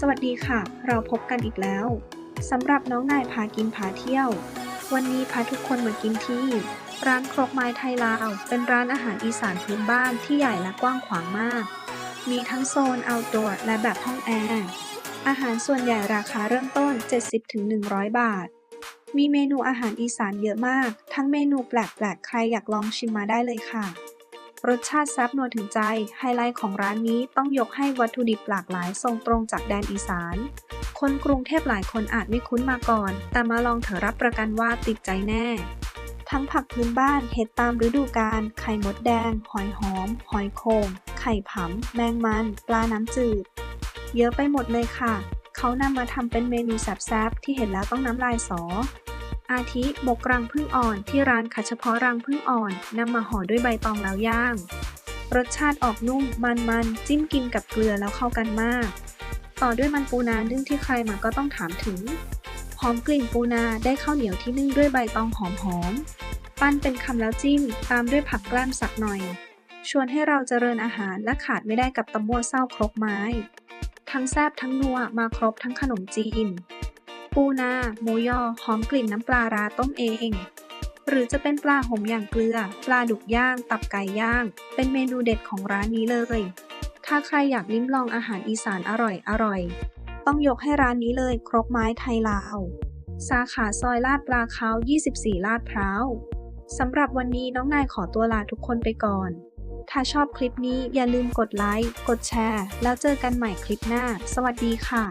สวัสดีค่ะ เราพบกันอีกแล้วสำหรับน้องนายพากินพาเที่ยว วันนี้พาทุกคนมากินที่ ร้านครกไม้ไทยลาว เป็นร้านอาหารอีสานพื้นบ้านที่ใหญ่และกว้างขวางมาก มีทั้งโซน outdoor และแบบห้องแอร์ อาหารส่วนใหญ่ราคาเริ่มต้น 70-100 บาท มีเมนูอาหารอีสานเยอะมาก ทั้งเมนูแปลกๆ ใครอยากลองชิมมาได้เลยค่ะ รสชาติแซ่บนัวถึงใจ ไฮไลท์ของร้านนี้ต้องยกให้วัตถุดิบหลากหลายส่งตรงจากแดนอีสาน คนกรุงเทพหลายคนอาจไม่คุ้นมาก่อน แต่มาลองเถอะรับประกันว่าติดใจแน่ ทั้งผักพื้นบ้าน เห็ดตามฤดูกาล ไข่มดแดง หอยหอม หอยโข่งไข่ผำแมงมัน ปลาน้ำจืด เยอะไปหมดเลยค่ะ เขานำมาทำเป็นเมนูแซ่บๆที่เห็นแล้วต้องน้ำลายสอ อาทิหมกรังผึ้งอ่อนที่ร้านคัดเฉพาะรังผึ้งอ่อนนำมาห่อด้วยใบตองแล้วย่าง รสชาติออกนุ่มมันๆจิ้มกินกับเกลือแล้วเข้ากันมาก ต่อด้วยมันปูนานึ่งที่ใครมาก็ต้องถามถึงหอมกลิ่นปูนาได้ข้าวเหนียวที่นึ่งด้วยใบตองหอมๆปั้นเป็นคำแล้วจิ้มตามด้วยผักแกล้มสักหน่อย ชวนให้เราเจริญอาหารและขาดไม่ได้กับตำมั่วเศร้าครกไม้ ทั้งแซบทั้งนัวมาครบทั้งขนมจีน ปูนา หมูยอ หอมกลิ่นน้ำปลาร้าต้มเอง หรือจะเป็นปลาหมอย่างเกลือ ปลาดุกย่าง ตับไก่ย่าง เป็นเมนูเด็ดของร้านนี้เลย ถ้าใครอยากลิ้มลองอาหารอีสานอร่อยอร่อย ต้องยกให้ร้านนี้เลยครกไม้ไทยลาว สาขาซอยลาดปลาเขา24 ลาดพร้าวสำหรับวันนี้น้องนายขอตัวลาทุกคนไปก่อน ถ้าชอบคลิปนี้อย่าลืมกดไลค์ กดแชร์ แล้วเจอกันใหม่คลิปหน้า สวัสดีค่ะ